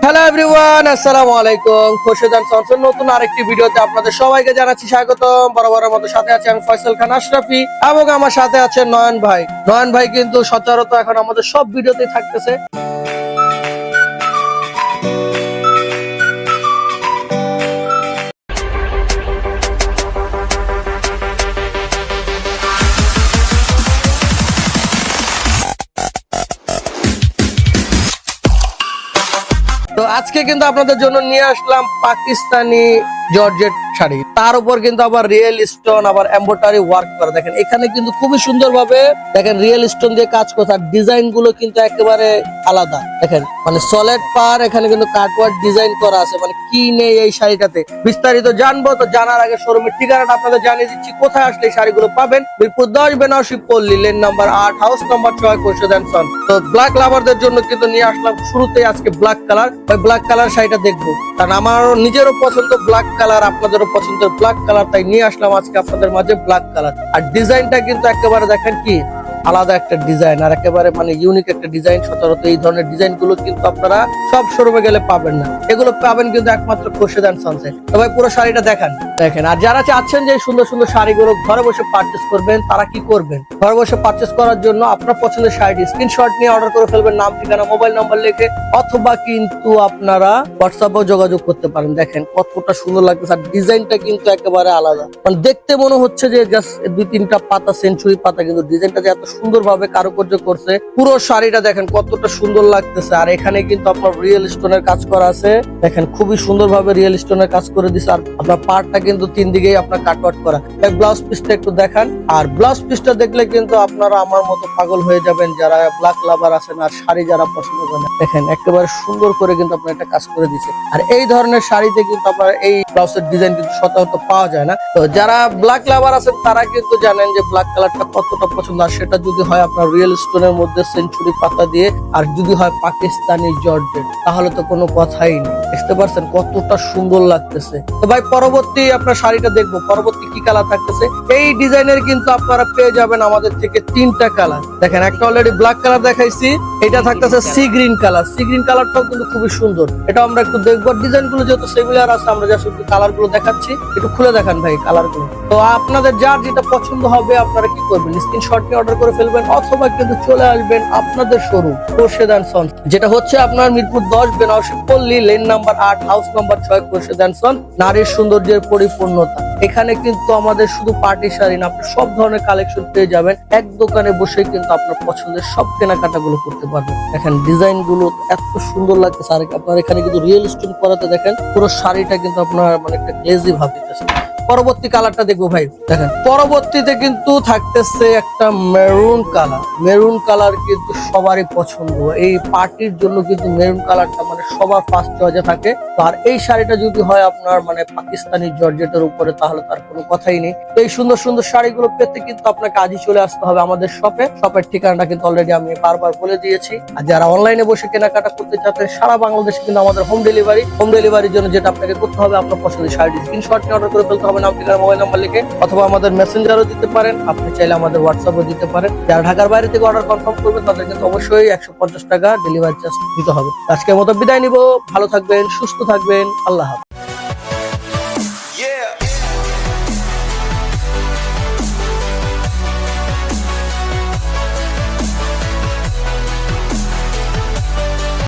Hello everyone আসসালামু আলাইকুম। খোরশেদান সনসন নতুন আরেকটি ভিডিওতে আপনাদের সবাইকে জানাচ্ছি স্বাগতম। বরাবরের মতো সাথে আছে আমি ফয়সাল খান আশরাফি এবং আমার সাথে আছে নয়ন ভাই। নয়ন ভাই কিন্তু সচরাচর এখন আমাদের সব ভিডিওতে থাকতেছে। তো আজকে কিন্তু আপনাদের জন্য নিয়ে আসলাম পাকিস্তানি জর্জেট শাড়ি। তার উপর কিন্তু আবার রিয়েল স্টোন আবার এম্বোটারি ওয়ার্ক করা। দেখেন, এখানে কিন্তু খুবই সুন্দর ভাবে দেখেন রিয়েল স্টোন দিয়ে কাজ করছে। আর ডিজাইনগুলো কিন্তু একেবারে আলাদা। দেখেন মানে সলিড পার, এখানে কিন্তু কাটওয়ার্ক ডিজাইন করা আছে। মানে কি নেই এই শাড়িটাতে? বিস্তারিত জানব, তো জানার আগে শোরুমের ঠিকানাটা আপনাদের জানিয়ে দিচ্ছি। কোথায় আসলে এই শাড়িগুলো পাবেন? মিরপুর দশ, বেনারসি, পল্লী, লেন নাম্বার আট হাউস নাম্বার ছয় কোর্সেদান সন তো ব্ল্যাক লাভারদের জন্য কিন্তু নিয়ে আসলাম শুরুতেই আজকে ব্ল্যাক কালার ওই ব্ল্যাক কালার শাড়িটা দেখব। কারণ আমার নিজেরও পছন্দ ব্ল্যাক কালার আপনাদের পছন্দের ব্ল্যাক কালার, তাই নিয়ে আসলাম আজকে আপনাদের মাঝে ব্ল্যাক কালার। আর ডিজাইনটা কিন্তু একেবারে দেখেন কি আলাদা একটা ডিজাইন আর একেবারে মানে ইউনিক একটা ডিজাইন সচরাচর এই ধরনের ডিজাইনগুলো কিন্তু আপনারা সব শোরুমে গেলে পাবেন না। এগুলো পাবেন কিন্তু একমাত্র খোরশেদান সনসে তো ভাই, পুরো শাড়িটা দেখান। দেখেন, আর যারা চাচ্ছেন যে সুন্দর সুন্দর শাড়িগুলো ঘরে বসে পারচেস করবেন, তারা কি করবেন? ঘরে বসে পারচেস করার জন্য আপনার পছন্দের শাড়িটি স্ক্রিনশট নিয়ে অর্ডার করে ফেলবেন, নাম, ঠিকানা মোবাইল নাম্বার লিখে, অথবা কিন্তু আপনারা হোয়াটসঅ্যাপেও যোগাযোগ করতে পারেন। দেখেন, কতটা সুন্দর লাগতেছে, আর ডিজাইনটা কিন্তু একেবারে আলাদা। মানে দেখতে মনে হচ্ছে যে জাস্ট দুই তিনটা পাতা সেঞ্চুরি পাতা, কিন্তু ডিজাইনটা যে এত সুন্দর ভাবে কারুকার্য করছে। পুরো শাড়িটা দেখেন কতটা সুন্দর লাগতেছে। আর এখানে কিন্তু আপনার রিয়েল স্টোনের কাজ করা আছে। দেখেন খুবই সুন্দর ভাবে রিয়েল স্টোনের কাজ করে দিছে। আর আপনার পার্টটা কিন্তু তিন দিকেই আপনার কাটওয়াট করা। ব্লাউজ পিসটা একটু দেখান। আর ব্লাউজ পিসটা দেখলে কিন্তু আপনারা আমার মতো পাগল হয়ে যাবেন। যারা ব্ল্যাক লাভার আছেন আর শাড়ি যারা পছন্দ করেন, দেখেন একেবারে সুন্দর করে কিন্তু আপনার একটা কাজ করে দিছে। আর এই ধরনের শাড়িতে কিন্তু আপনার এই ব্লাউজের ডিজাইন কিন্তু সচরাচর পাওয়া যায় না। তো যারা ব্ল্যাক লাভার আছেন, তারা কিন্তু জানেন যে ব্ল্যাক কালারটা কতটা পছন্দ। আর সেটা যদি হয় আপনার রিয়েল স্টোনের মধ্যে সেঞ্চুরি পাতা দিয়ে আর যদি হয় পাকিস্তানি জর্জেট তাহলে তো কোনো কথাই নেই। দেখতে পারছেন কতটা সুন্দর লাগতেছে। তো ভাই পরবর্তী আপনার শাড়িটা দেখব। পরবর্তী কি কালার থাকতেছে? এই ডিজাইনের কিন্তু আপনারা পেয়ে যাবেন আমাদের থেকে তিনটা কালার দেখেন একটা অলরেডি ব্ল্যাক কালার দেখাইছি। এটা থাকতেছে sea green colour sea green কালারটাও কিন্তু খুবই সুন্দর। এটা আমরা একটু দেখব। ডিজাইনগুলো যেহেতু সেগুলার আছে আমরা যা শুধু কালারগুলো দেখাচ্ছি। একটু খুলে দেখান ভাই কালারগুলো তো আপনাদের যার যেটা পছন্দ হবে আপনারা কি করবেন? স্ক্রিনশট নিয়ে অর্ডার করে ফেলবেন অথবা কিন্তু চলে আসবেন আপনাদের শোরুম খোরশেদান সন যেটা হচ্ছে আপনার মিরপুর দশ বেনারসি পল্লী লেন নাম্বার আট হাউস নাম্বার ছয় খোরশেদান সন নারীর সৌন্দর্যের পরিপূর্ণতা। এখানে কিন্তু আমাদের শুধু পার্টি শাড়ি না, আপনি সব ধরনের কালেকশন পেয়ে যাবেন। এক দোকানে বসে কিন্তু আপনার পছন্দের সব কেনাকাটা গুলো করতে পারবেন। দেখেন ডিজাইনগুলো এত সুন্দর লাগছে আপনার এখানে কিন্তু রিয়েল স্টোন করাতে দেখেন, পুরো শাড়িটা কিন্তু আপনার মানে একটা গ্লেজি ভাব পরবর্তী কালারটা দেখব ভাই। দেখেন, পরবর্তীতে কিন্তু থাকতেছে একটা মেরুন কালার মেরুন কালার কিন্তু সবারই পছন্দ। এই পার্টির জন্য কিন্তু মেরুন কালারটা মানে সবার ফার্স্ট চয়েসে থাকে। আর এই শাড়িটা যদি হয় আপনার মানে পাকিস্তানি জর্জেটের উপরে, তাহলে তার কোনো কথাই নেই। এই সুন্দর সুন্দর শাড়িগুলো পেতে কিন্তু আপনাকে আজই চলে আসতে হবে আমাদের শপে শপের ঠিকানাটা কিন্তু অলরেডি আমি বারবার বলে দিয়েছি। আর যারা অনলাইনে বসে কেনাকাটা করতে চাচ্ছেন, সারা বাংলাদেশে কিন্তু আমাদের হোম ডেলিভারি হোম ডেলিভারির জন্য যেটা আপনাকে করতে হবে, আপনার পছন্দের শাড়ি স্ক্রিনশট নিয়ে অর্ডার করে ফেলতে হবে, নাম ঠিকানা মোবাইল নাম্বার লিখে, অথবা আমাদের মেসেঞ্জারও দিতে পারেন। আপনি চাইলে আমাদের হোয়াটসঅ্যাপও দিতে পারেন। যারা ঢাকার বাইরে থেকে অর্ডার কনফার্ম করবেন, তাদের কিন্তু অবশ্যই একশো পঞ্চাশ টাকা ডেলিভারি চার্জ দিতে হবে। আজকের মতো বিদায় নিব। ভালো থাকবেন সুস্থ থাকবেন। আল্লাহ হাফেজ।